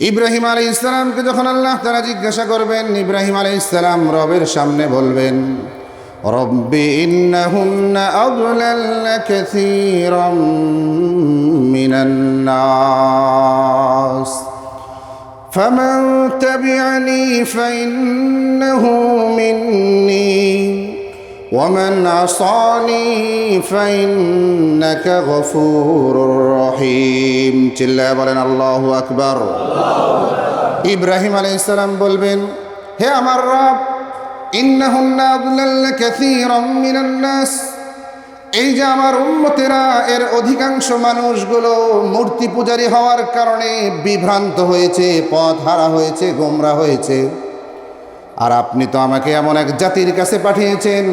ইব্রাহিম আলী ইসলামকে যখন আল্লাহ তারা জিজ্ঞাসা করবেন, ইব্রাহিম আলী ইসলাম রবের সামনে বলবেন, রব্বি ইন্নাহুন্ন আদলাল্লা কাসীরাম মিনান নাস, ফামান তাবি'ানি ফাইন্নাহু মিন ومن عصاني فإنك غفور رحيم চিল্লায় বলেন আল্লাহু আকবার ইব্রাহিম আলাইহিস সালাম বলবেন হে আমার রব ইন্নাহুন্না আদলাল্লা কাসীরাম মিনান নাস এই যে আমার উন্মতেরা এর অধিকাংশ মানুষগুলো মূর্তি পূজারী হওয়ার কারণে বিভ্রান্ত হয়েছে পথ হারা হয়েছে গোমরা হয়েছে আর আপনি তো আমাকে এমন এক জাতির কাছে পাঠিয়েছেন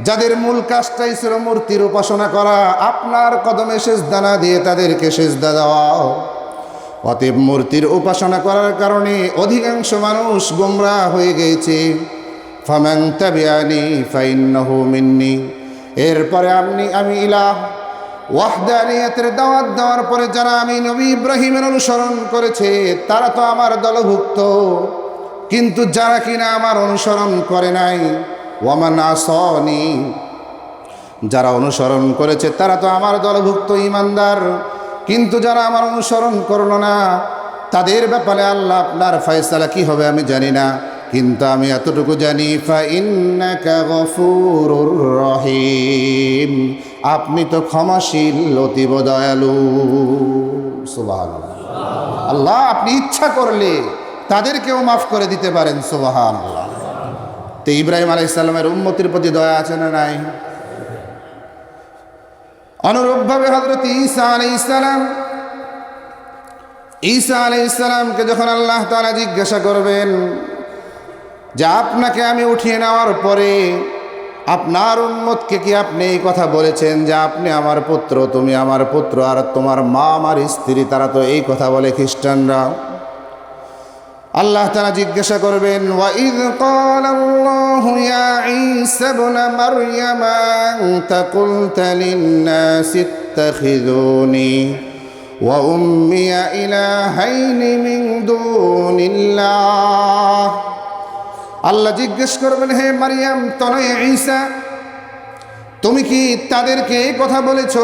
যাদের মূল কাজটাই ছিল মূর্তির উপাসনা করা, আপনার কদমে শেষ দানা দিয়ে তাদেরকে সেজদা দেওয়া। অতএব মূর্তির উপাসনা করার কারণে অধিকাংশ মানুষ গোমরা হয়ে মিন্নি। এরপরে আপনি, আমি ইলাহ। ওয়াহদানিয়াতের দাওয়াত দেওয়ার পরে যারা আমি নবী ইব্রাহিমের অনুসরণ করেছে, তারা তো আমার দলভুক্ত। কিন্তু যারা কিনা আমার অনুসরণ করে নাই ওয়ামান আসনি, যারা অনুসরণ করেছে তারা তো আমার দলভুক্ত ইমানদার, কিন্তু যারা আমার অনুসরণ করল না, তাদের ব্যাপারে আল্লাহ আপনার ফয়সালা কি হবে আমি জানি না, কিন্তু আমি এতটুকু জানি রহিম, আপনি তো ক্ষমাশীল, অতীব দয়ালু, সুবহানাল্লাহ। আল্লাহ, আপনি ইচ্ছা করলে তাদেরকেও মাফ করে দিতে পারেন, সুবহানাল্লাহ। তো ইব্রাহিম আলাইহিস সালামের উম্মতির প্রতি দয়া আছে না নাই? অনুরূপভাবে হজরত ঈসা আলাই সালাম, ঈসা আলাইহিস সালামকে যখন আল্লাহ তাআলা জিজ্ঞাসা করবেন যে আপনাকে আমি উঠিয়ে নেওয়ার পরে আপনার উন্মতকে কি আপনি এই কথা বলেছেন যে আপনি আমার পুত্র, তুমি আমার পুত্র আর তোমার মা, আমার স্ত্রী, তারা তো এই কথা বলে খ্রিস্টানরা? আল্লাহ তারা জিজ্ঞাসা করবেন ওয়াইদ ক্বালাল্লাহু ইয়া ঈসা ইবনে মারইয়াম, আনতা কুলতা লিন-নাস ইত্তাখিযুনি ওয়া উম্মি ইলাহাইন মিন দুনিল্লাহ। আল্লাহ জিজ্ঞেস করবেন, হে মারিয়াম তনয় ঈসা, তুমি কি তাদেরকে কথা বলেছ?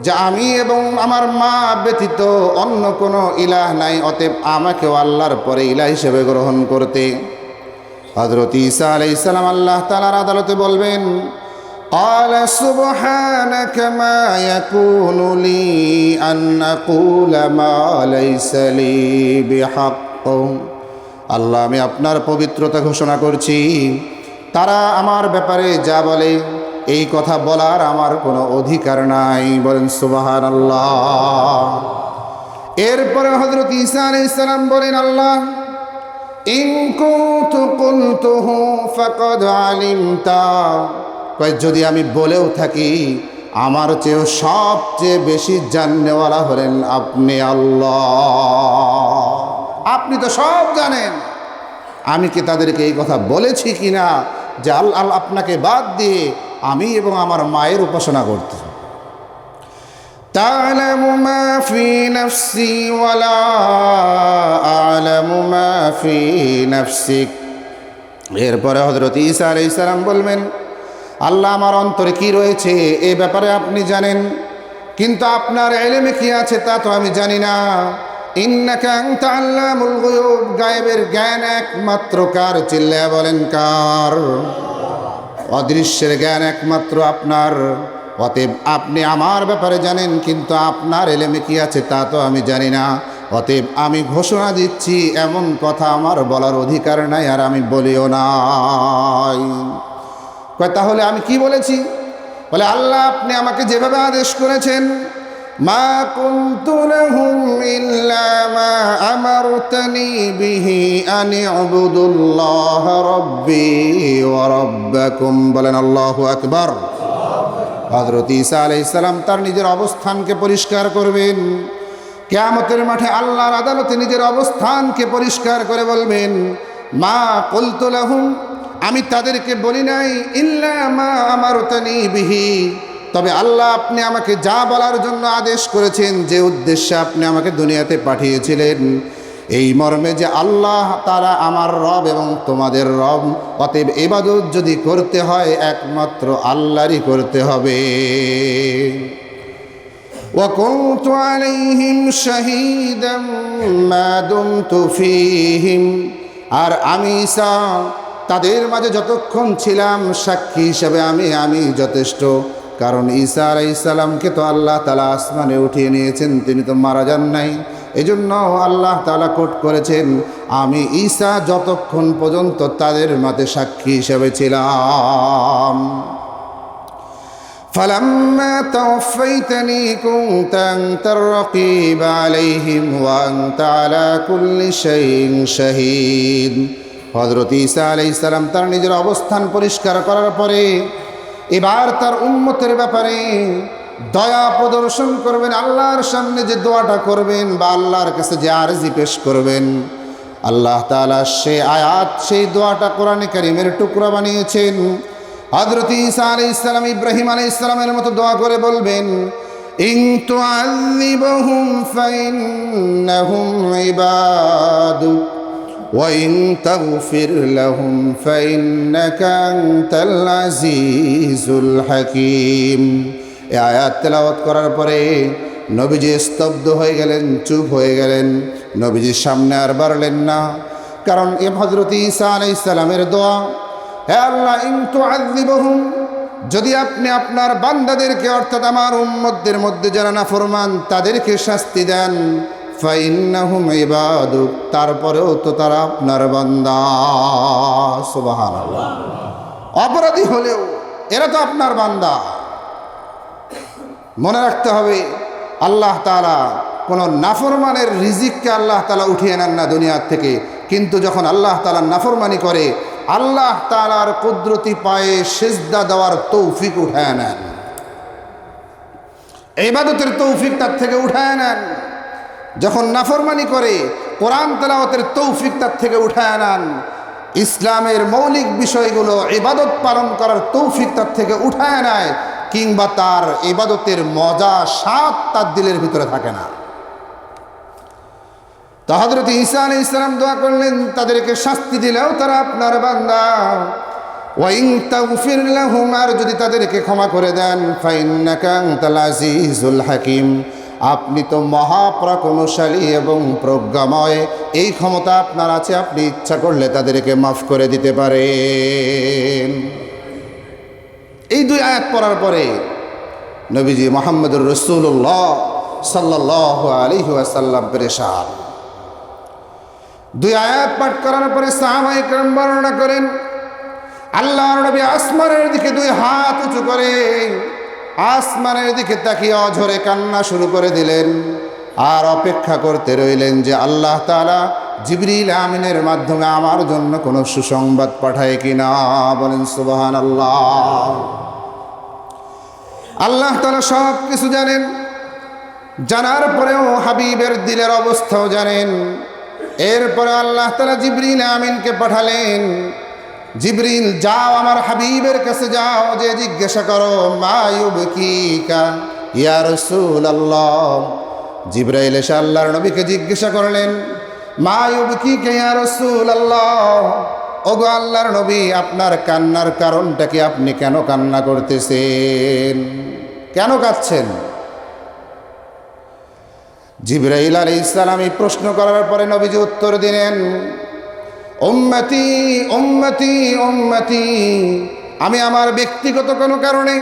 যে আমি এবং আমার মা ব্যতীত অন্য কোনো ইলাহ নাই অতএব আমাকেও আল্লাহর পরে ইলাহ হিসেবে গ্রহণ করতে হজরত ঈসা আলাই ইসলাম আল্লাহ তালার আদালতে বলবেন قال سبحانك ما يكون لي أن أقول ما ليس لي بحق আল্লাহ আমি আপনার পবিত্রতা ঘোষণা করছি তারা আমার ব্যাপারে যা বলে এই কথা বলার আমার কোনো অধিকার নাই। বলেন সুবাহান আল্লাহ এরপরে হজরত ঈসা আলাইহিস সালাম বলেন, আল্লাহ যদি আমি বলেও থাকি, আমার চেয়েও সবচেয়ে বেশি জাননেওয়ালা হলেন আপনি আল্লাহ। আপনি তো সব জানেন। আমি কি তাদেরকে এই কথা বলেছি কি না যে আল্লাহ আপনাকে বাদ দিয়ে আমি এবং আমার মায়ের উপাসনা করতে تعلم ما في نفسي ولا أعلم ما في نفسك এরপরে হজরত ঈসা আলাইহিস সালাম বলবেন আল্লাহ আমার অন্তরে কি রয়েছে এ ব্যাপারে আপনি জানেন কিন্তু আপনার এলেমে কি আছে তা তো আমি জানি না ইন্নাকা আনতা আল্লামুল গুয়ুব গায়েবের জ্ঞান একমাত্র কার চিল্লা বলেন কার অদৃশ্যের জ্ঞান একমাত্র আপনার। অতএব আপনি আমার ব্যাপারে জানেন, কিন্তু আপনার এলেমে কি আছে তা তো আমি জানি না। অতএব আমি ঘোষণা দিচ্ছি, এমন কথা আমার বলার অধিকার নাই আর আমি বলিও নাই। তাহলে আমি কি বলেছি? বলে, আল্লাহ আপনি আমাকে যেভাবে আদেশ করেছেন মা মা আমারতানি বিহি আন ইউবুদুল্লাহ রাব্বি ওয়া রাব্বাকুম। বলেন আল্লাহু আকবার। হযরত ঈসা আলাইহিস সালাম তার নিজের অবস্থানকে পরিষ্কার করবেন। কেয়ামতের মাঠে আল্লাহর আদালতে নিজের অবস্থানকে পরিষ্কার করে বলবেন, মা কলতু লাহুম, আমি তাদেরকে বলি নাই, ইল্লা মা আমারতানি বিহি। তবে আল্লাহ আপনি আমাকে যা বলার জন্য আদেশ করেছেন যে উদ্দেশ্যে আপনি আমাকে দুনিয়াতে পাঠিয়েছিলেন এই মর্মে যে আল্লাহ তারা আমার রব এবং তোমাদের রব অতএব এবাদত যদি করতে হয় একমাত্র আল্লাহরই করতে হবে وكنت عليهم شهيدا ما دمت فيهم আর আমি ঈসা তাদের মাঝে যতক্ষণ ছিলাম সাক্ষী হিসেবে আমি আমি যথেষ্ট কারণ ঈসা আলাইসালামকে তো আল্লাহ তালা আসমানে উঠিয়ে নিয়েছেন তিনি তো মারা যান নাই এজন্য আল্লাহ তালা কোট করেছেন আমি ঈসা যতক্ষণ পর্যন্ত তাদের মাঝে সাক্ষী হিসেবে ছিলাম فلما توفيتني كنت أنت الرقيب عليهم وأنت على كل شيء شهيد হজরত ঈসা আলাই সালাম তার নিজের অবস্থান পরিষ্কার করার পরে এবার তার উন্মতের ব্যাপারে দয়া প্রদর্শন করবেন, আল্লাহর সামনে যে দোয়াটা করবেন বা আল্লাহর কাছে যে আরজি পেশ করবেন। আল্লাহ তাআলা সে আয়াত, সেই দোয়াটা কোরআনে কারিমের টুকরা বানিয়েছেন। হজরত ঈসা আলাই ইসলাম ইব্রাহিম আলাই ইসলামের মতো দোয়া করে বলবেন ইং وإن تغفر لهم فإنك أنت العزيز الحكيم এই আয়াত তেলাওয়াত করার পরে নবীজি স্তব্ধ হয়ে গেলেন চুপ হয়ে গেলেন নবীজির সামনে আর বাড়লেন না কারণ এ হজরত ঈসা আলাইহিস সালামের দোয়া হে আল্লাহ ইন্তু আদিবহুম যদি আপনি আপনার বান্দাদেরকে অর্থাৎ আমার উম্মতদের মধ্যে যারা না ফরমান তাদেরকে শাস্তি দেন ফাইন্নাহুম ইবাদুক তারপরেও তো তারা আপনার বান্দা। সুবহানাল্লাহ। অপরাধী হলেও এরা তো আপনার বান্দা। মনে রাখতে হবে, আল্লাহ তাআলা কোনো নাফরমানের রিজিককে আল্লাহ তাআলা উঠিয়ে নেন না দুনিয়ার থেকে। কিন্তু যখন আল্লাহ তাআলা নাফরমানি করে, আল্লাহ তাআলার কুদরতি পায়ে সেজদা দেওয়ার তৌফিক উঠায় নেন। ইবাদতের তৌফিক তার থেকে উঠায় নেন। যখন নাফরমানি করে, কোরআন তেলাওয়াতের তৌফিক তার থেকে উঠায় আনান। ইসলামের মৌলিক বিষয়গুলো ইবাদত পালন করার তৌফিক তার থেকে উঠায় নেয় কিংবা তার ইবাদতের মজা, স্বাদ তার দিলের ভিতরে থাকে না। তো হজরত ঈসা আলী ইসলাম দোয়া করলেন, তাদেরকে শাস্তি দিলেও তারা আপনার বান্দা। আর যদি তাদেরকে ক্ষমা করে দেন, ফাইন্নাকা আনতাল আজিজুল হাকিম। আপনি তো মহাপ্রাকমশালী এবং প্রজ্ঞাময়। এই ক্ষমতা আপনার আছে, আপনি ইচ্ছা করলে তাদেরকে মাফ করে দিতে পারেন। এই দুই আয়াত পড়ার পরে নবীজি মোহাম্মদুর রসুল্লাহ সাল্লাহ আলি আসাল্লাম পেরেশাল দুই আয়াত পাঠ করার পরে সাহাবাহিক বর্ণনা করেন আল্লাহ নবী আসমানের দিকে দুই হাত উঁচু করেন আসমানের দিকে তাকিয়ে অঝরে কান্না শুরু করে দিলেন। আর অপেক্ষা করতে রইলেন যে আল্লাহ তালা জিবরিল আমিনের মাধ্যমে আমার জন্য কোনো সুসংবাদ পাঠায় কিনা। বলেন সুবহান আল্লাহ আল্লাহ তালা সব কিছু জানেন। জানার পরেও হাবিবের দিলের অবস্থাও জানেন। এরপরে আল্লাহ তালা জিবরিল আমিনকে পাঠালেন। জিবরিল, যাও আমার হাবিবের কাছে যাও, যে জিজ্ঞাসা করো মায়ুব কি কা ইয়া রসুল আল্লাহ জিব্রাইল এসে আল্লাহর নবীকে জিজ্ঞাসা করলেন মায়ুব কি কে রসুল আল্লাহ ওগো আল্লাহর নবী, আপনার কান্নার কারণটা কি আপনি কেন কান্না করতেছেন? কেন কাঁদছেন? জিব্রাইল আলী ইসলাম এই প্রশ্ন করার পরে নবীজি উত্তর দিলেন ওম্মতি ওম্মতি ওম্মতি আমি আমার ব্যক্তিগত কোনো কারণে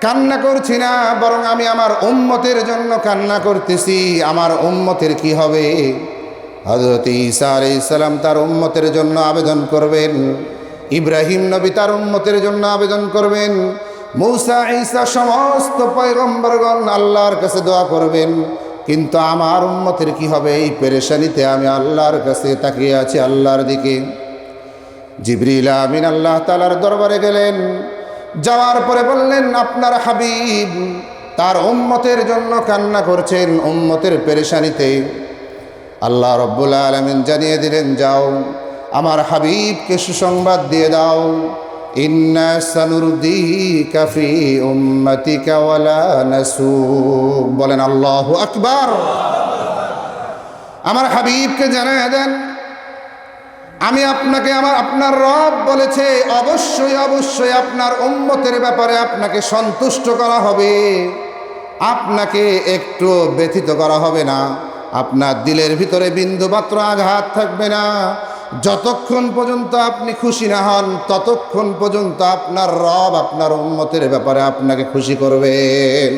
কান্না করছি না, বরং আমি আমার উম্মতের জন্য কান্না করতেছি। আমার উম্মতের কি হবে? হজরত ঈসা আলি ইসলাম তার উম্মতের জন্য আবেদন করবেন। ইব্রাহিম নবী তার উম্মতের জন্য আবেদন করবেন। মৌসা, ঈসা সমস্ত পয়গম্বরগণ আল্লাহর কাছে দোয়া করবেন। কিন্তু আমার উম্মতের কি হবে? এই পেরেশানিতে আমি আল্লাহর কাছে তাকিয়ে আছি, আল্লাহর দিকে। জিবরিল আমিন আল্লাহ তালার দরবারে গেলেন। যাওয়ার পরে বললেন, আপনার হাবিব তার উম্মতের জন্য কান্না করছেন উম্মতের পেরেশানিতে। আল্লাহ রব্বুল আলমিন জানিয়ে দিলেন, যাও, আমার হাবিবকে সুসংবাদ দিয়ে দাও। ইন্না সানুরদিকা ফি উম্মতিকা ওয়ালা নাসুক বলেন, আল্লাহু আকবার। আমার হাবিবকে জানায় দেন, আমি আপনাকে আমার, আপনার রব বলেছে, অবশ্যই অবশ্যই আপনার উম্মতের ব্যাপারে আপনাকে সন্তুষ্ট করা হবে। আপনাকে একটু ব্যথিত করা হবে না। আপনার দিলের ভিতরে বিন্দুমাত্র আঘাত থাকবে না। যতক্ষণ পর্যন্ত আপনি খুশি না হন, ততক্ষণ পর্যন্ত আপনার রব আপনার উন্মতের ব্যাপারে আপনাকে খুশি করবেন।